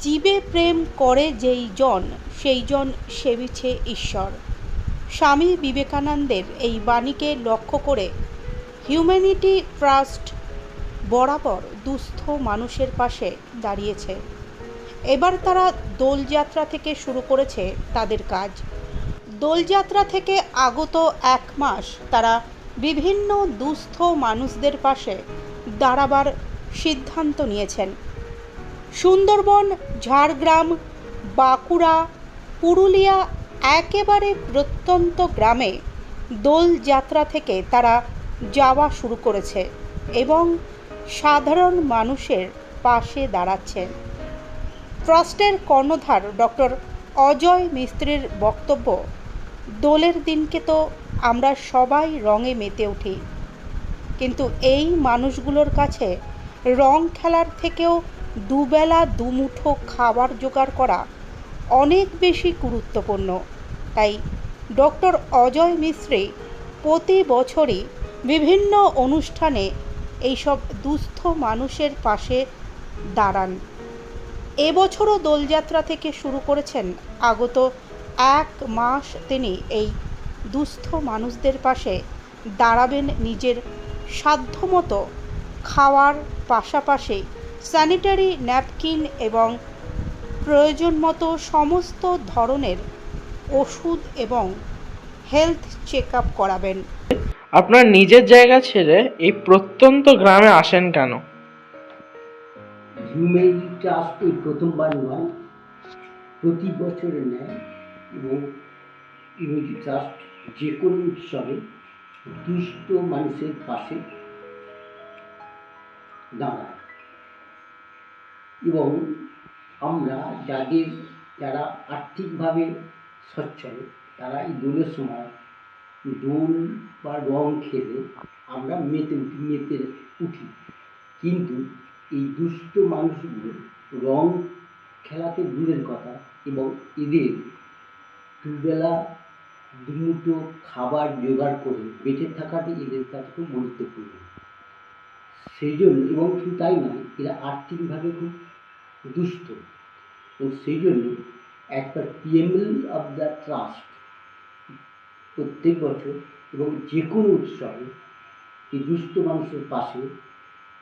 জীবে প্রেম করে যেই জন, সেই জন সেবিছে ঈশ্বর। স্বামী বিবেকানন্দের এই বাণীকে লক্ষ্য করে হিউম্যানিটি ট্রাস্ট বরাবর দুস্থ মানুষের পাশে দাঁড়িয়েছে। এবার তারা দোলযাত্রা থেকে শুরু করেছে তাদের কাজ। দোলযাত্রা থেকে আগত এক মাস তারা বিভিন্ন দুস্থ মানুষদের পাশে দাঁড়াবার সিদ্ধান্ত নিয়েছেন। সুন্দরবন, ঝাড়গ্রাম, বাঁকুড়া, পুরুলিয়া একেবারে প্রত্যন্ত গ্রামে দোলযাত্রা থেকে তারা যাওয়া শুরু করেছে এবং সাধারণ মানুষের পাশে দাঁড়াচ্ছেন ট্রাস্টের কর্ণধার ডক্টর অজয় মিস্ত্রির বক্তব্য, দোলের দিনকে তো আমরা সবাই রঙে মেতে উঠি। কিন্তু এই মানুষগুলোর কাছে রং খেলার থেকেও দুবেলা দুমুঠো খাবার জোগাড় করা অনেক বেশি গুরুত্বপূর্ণ। তাই ডক্টর অজয় মিশ্রে প্রতি বছরই বিভিন্ন অনুষ্ঠানে এইসব দুস্থ মানুষের পাশে দাঁড়ান। এবছরও দোলযাত্রা থেকে শুরু করেছেন। আগত এক মাস তিনি এই দুস্থ মানুষদের পাশে দাঁড়াবেন নিজের সাধ্যমতো খাওয়ার পাশাপাশি স্যানিটারি ন্যাপকিন এবং প্রয়োজন মতো সমস্ত ধরনের ওষুধ এবং হেলথ চেক আপ করাবেন। আপনার নিজের জায়গা ছেড়ে এই প্রত্যন্ত গ্রামে আসেন কেন? হিউম্যানিটি এই প্রথমবার নয় প্রতি বছরে নেয় এবং হিউম্যানিটি ট্রাস্ট যে কোনো উৎসবে দুস্থ মানুষের পাশে দাঁড়ায়। এবং আমরা যাদের যারা আর্থিকভাবে সচ্ছল, তারা এই দোলের সময় দোল বা রং খেলে আমরা মেতে উঠি মেতে উঠি। কিন্তু এই দুস্থ মানুষগুলো রং খেলাতে দূরের কথা এবং এদের দুবেলা দুমুঠো খাবার জোগাড় করে বেঁচে থাকাটি এদের কাছে খুব গুরুত্বপূর্ণ। সেই জন্য এবং শুধু তাই নয়, এরা আর্থিকভাবে খুব দুস্থ। এবং সেই জন্য একটা পিএমএল অফ দ্য ট্রাস্ট প্রত্যেক বছর এবং যে কোনো উৎসবে এই দুস্থ মানুষের পাশে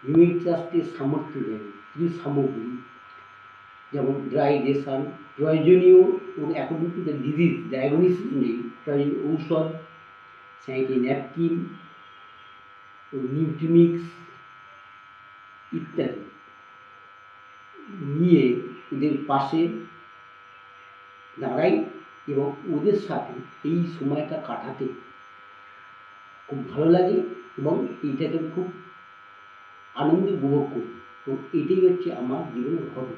হিউম্যান ট্রাস্টের সামর্থ্য দেন যে সামগ্রী যেমন ড্রাই রেশন প্রয়োজনীয় এবং এখন কিন্তু ডিজিজ ডায়াগনোসিস নেই। প্রয়োজনীয় ঔষধ স্যানিটারি ন্যাপকিন নিউট্রিমিক্স ইত্যাদি। নিয়ে ওদের পাশে দাঁড়াই এবং ওদের সাথে এই সময়টা কাটাতে খুব ভালো লাগে এবং এইটাকে খুব আনন্দ উপভোগ করি। এবং এটাই হচ্ছে আমার জীবনের হবি